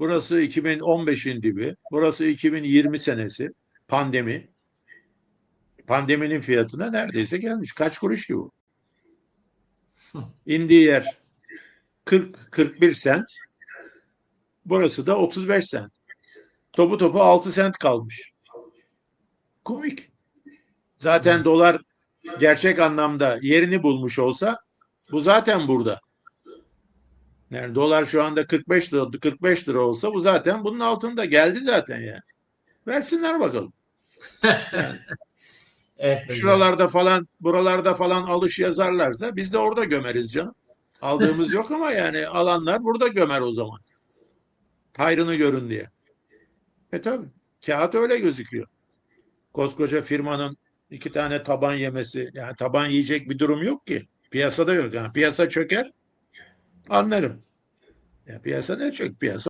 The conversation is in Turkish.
Burası 2015'in dibi. Burası 2020 senesi. Pandemi. Pandeminin fiyatına neredeyse gelmiş. Kaç kuruş ki bu? İndiği yer 40-41 sent. Burası da 35 sent. Topu topu 6 sent kalmış. Komik. Zaten dolar gerçek anlamda yerini bulmuş olsa bu zaten burada. Yani dolar şu anda 45 lira 45 lira olsa bu zaten bunun altında geldi zaten yani. Versinler bakalım. Yani Evet şuralarda falan buralarda falan alış yazarlarsa biz de orada gömeriz canım. Aldığımız yok ama yani alanlar burada gömer o zaman. Hayrını görün diye. E tabi. Kağıt öyle gözüküyor. Koskoca firmanın iki tane taban yemesi yani taban yiyecek bir durum yok ki. Piyasada yok. Yani piyasa çöker anlarım. Ya piyasa ne çök? Piyasa